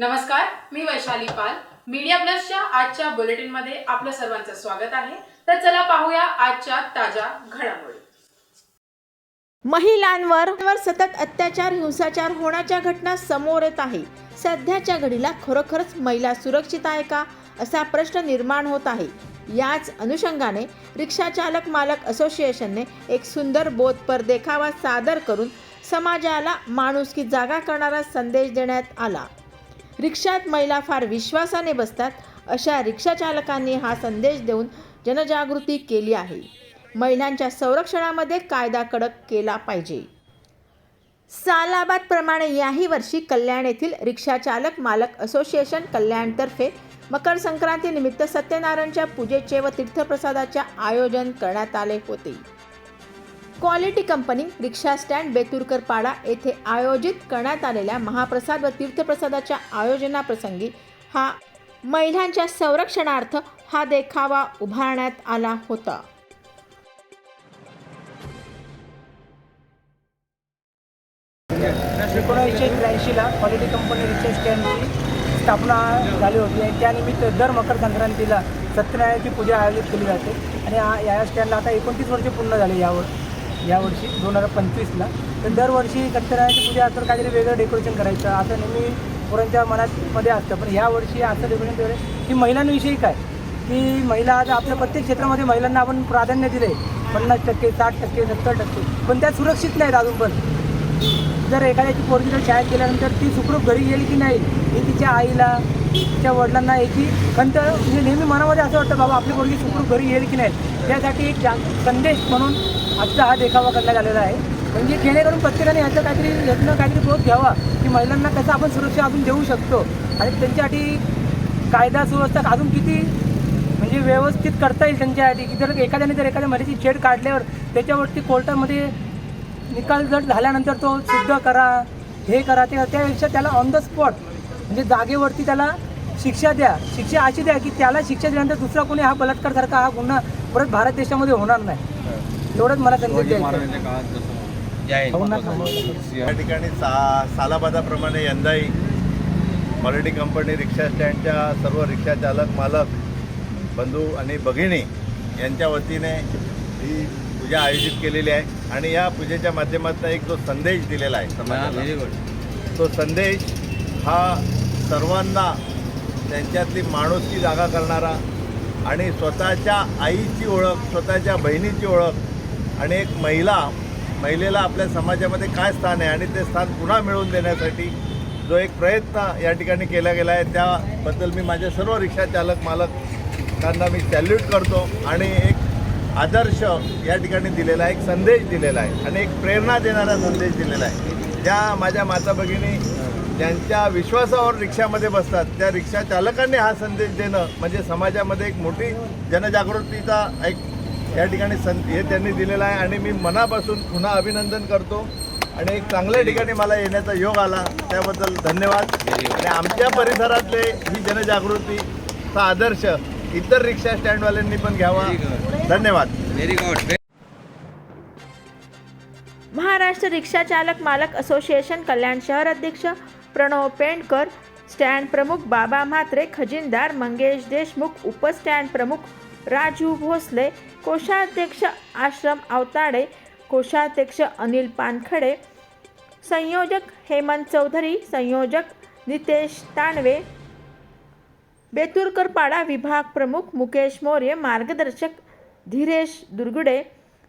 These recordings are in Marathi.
नमस्कार मी वैशाली पाल. मीडिया प्लसच्या आजच्या बुलेटिनमध्ये आपलं सर्वांचं स्वागत आहे. तर चला पाहूया आजच्या ताज्या घडामोडी. महिलांवर सतत अत्याचार हिंसाचार होण्याच्या घटना समोर येत आहे. सध्याच्या घडीला खरोखरच महिला सुरक्षित आहे का असा प्रश्न निर्माण होत आहे. याच अनुषंगाने रिक्षा चालक मालक असोसिएशनने एक सुंदर बोधपर देखावा सादर करून समाजाला माणुसकी जागा करणारा संदेश देण्यात आला. रिक्षात महिला फार विश्वासाने बसतात अशा रिक्षाचालकांनी हा संदेश देऊन जनजागृती केली आहे. महिलांच्या संरक्षणामध्ये कायदा कडक केला पाहिजे. सालाबादप्रमाणे याही वर्षी कल्याण येथील रिक्षाचालक मालक असोसिएशन कल्याणतर्फे मकर संक्रांतीनिमित्त सत्यनारायणच्या पूजेचे व तीर्थप्रसादाचे आयोजन करण्यात आले होते. Quality company rickshaw stand Beturkar Pada येथे आयोजित करण्यात आलेल्या महाप्रसाद व तीर्थप्रसादाच्या आयोजनाप्रसंगी हा महिलांच्या संरक्षणार्थ हा देखावा उभारण्यात आला होता. एकोणीसशे त्र्याऐंशीला क्वालिटी कंपनी रिक्षा स्टँडची स्थापना झाली होती आणि त्यानिमित्त दर मकर संक्रांतीला सत्यनारायणाची पूजा आयोजित केली जाते. आणि या स्टँडला आता एकोणतीस वर्षे पूर्ण झाले यावर. यावर्षी दोन हजार पंचवीसला. तर दरवर्षी सत्यनारायणाची पूजा असं काहीतरी वेगळं डेकोरेशन करायचं. असं नेहमी पोरांच्या मनात मध्ये असतं. पण यावर्षी असं डेकोरेशन केलं की महिलांविषयी काय? की महिला आज आपल्या प्रत्येक क्षेत्रामध्ये महिलांना आपण प्राधान्य दिले पन्नास टक्के साठ टक्के सत्तर टक्के. पण त्या सुरक्षित नाहीत अजून पण. जर एखाद्याची पोरगी जर शाळेत गेल्यानंतर ती सुखरूप घरी येईल की नाही हे तिच्या आईला तिच्या वडिलांना याची खंत म्हणजे नेहमी मनामध्ये असं वाटतं बाबा आपली पोरगी सुखरूप घरी येईल की नाही? त्यासाठी एक जा संदेश म्हणून आजचा हा देखावा करण्यात आलेला आहे. म्हणजे जेणेकरून प्रत्येकाने याचा काहीतरी यातनं काहीतरी बोध घ्यावा की महिलांना कसं आपण सुरक्षा अजून देऊ शकतो. आणि त्यांच्यासाठी कायदा सुव्यवस्था अजून किती म्हणजे व्यवस्थित करता येईल त्यांच्यासाठी की जर एखाद्याने जर एखाद्या महिलेची छेड काढल्यावर त्याच्यावरती कोर्टामध्ये निकाल जर झाल्यानंतर तो सिद्ध करा हे करा ते त्यापेक्षा त्याला ऑन द स्पॉट म्हणजे जागेवरती त्याला शिक्षा द्या. शिक्षा अशी द्या की त्याला शिक्षा दिल्यानंतर दुसरा कोणी हा बलात्कारसारखा हा गुन्हा परत भारत देशामध्ये होणार नाही. एवढंच मला संदेश द्यायचा. हो. या ठिकाणी सा सालाबादाप्रमाणे यंदाही क्वालिटी कंपनी रिक्षा स्टँडच्या सर्व रिक्षा चालक मालक बंधू आणि भगिनी यांच्या वतीने ही पूजा आयोजित केलेली आहे. आणि या पूजेच्या माध्यमातून एक जो संदेश दिलेला आहे समाजाला तो संदेश हा सर्वांना त्यांच्यातली माणुसकी जागा करणारा आणि स्वतःच्या आईची ओळख स्वतःच्या बहिणीची ओळख आणि एक महिला महिलेला आपल्या समाजामध्ये काय स्थान आहे आणि ते स्थान पुन्हा मिळवून देण्यासाठी जो एक प्रयत्न या ठिकाणी केला गेला आहे त्याबद्दल मी माझ्या सर्व रिक्षा चालक त्यांना मी सॅल्यूट करतो आणि एक आदर्श या ठिकाणी दिलेला आहे एक संदेश दिलेला आहे आणि एक प्रेरणा देणारा संदेश दिलेला आहे. ज्या माझ्या माता भगिनी ज्यांच्या विश्वासावर रिक्षामध्ये बसतात त्या रिक्षा चालकांनी हा संदेश देणं म्हणजे समाजामध्ये एक मोठी जनजागृतीचा एक या ठिकाणी सं हे त्यांनी दिलेलं आहे आणि मी मनापासून पुन्हा अभिनंदन करतो. आणि एक चांगल्या ठिकाणी मला येण्याचा योग आला त्याबद्दल धन्यवाद. आणि आमच्या परिसरातले ही जनजागृतीचा आदर्श इतर रिक्षा स्टँडवाल्यांनी पण घ्यावा. धन्यवाद. महाराष्ट्र रिक्षा चालक मालक असोसिएशन कल्याण शहर अध्यक्ष प्रणव पेंडकर स्टँड प्रमुख बाबा म्हात्रे खजिनदार मंगेश देशमुख उपस्टँड प्रमुख राजू भोसले कोषाध्यक्ष आश्रम आवताडे कोषाध्यक्ष अनिल पानखडे संयोजक हेमंत चौधरी संयोजक नितेश तानवे बेतुरकरपाडा विभाग प्रमुख मुकेश मौर्य मार्गदर्शक धीरेश दुर्गुडे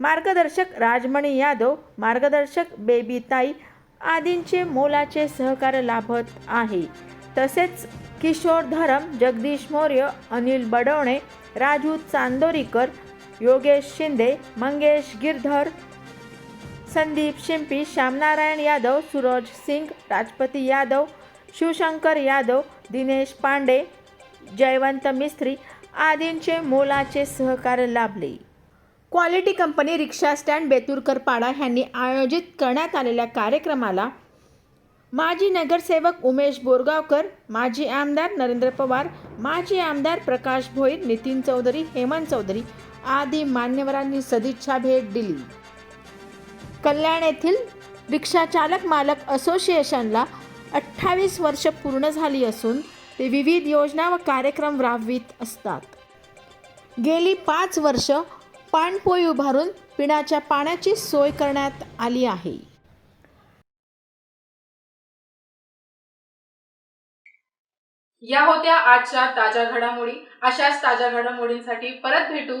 मार्गदर्शक राजमणी यादव मार्गदर्शक बेबी ताई आदींचे मोलाचे सहकार्य लाभत आहे. तसेच किशोर धरम जगदीश मौर्य अनिल बडवणे राजू चांदोरीकर योगेश शिंदे मंगेश गिरधर संदीप शिंपी श्यामनारायण यादव सूरज सिंग राजपती यादव शिवशंकर यादव दिनेश पांडे जयवंत मिस्त्री आदींचे मोलाचे सहकार्य लाभले. Quality company rickshaw stand Beturkar Pada यांनी आयोजित करण्यात आलेल्या कार्यक्रमाला माजी नगरसेवक उमेश बोरगावकर माजी आमदार नरेंद्र पवार माजी आमदार प्रकाश भोईर नितीन चौधरी हेमंत चौधरी आदी मान्यवरांनी सदिच्छा भेट दिली. कल्याण येथील रिक्षाचालक मालक असोसिएशनला अठ्ठावीस वर्ष पूर्ण झाली असून ते विविध योजना व कार्यक्रम राबवित असतात. गेली पाच वर्ष पाणपोई उभारून पिण्याच्या पाण्याची सोय करण्यात आली आहे. या होत्या आजच्या ताज्या घडामोडी. अशाच ताज्या घडामोडींसाठी परत भेटू.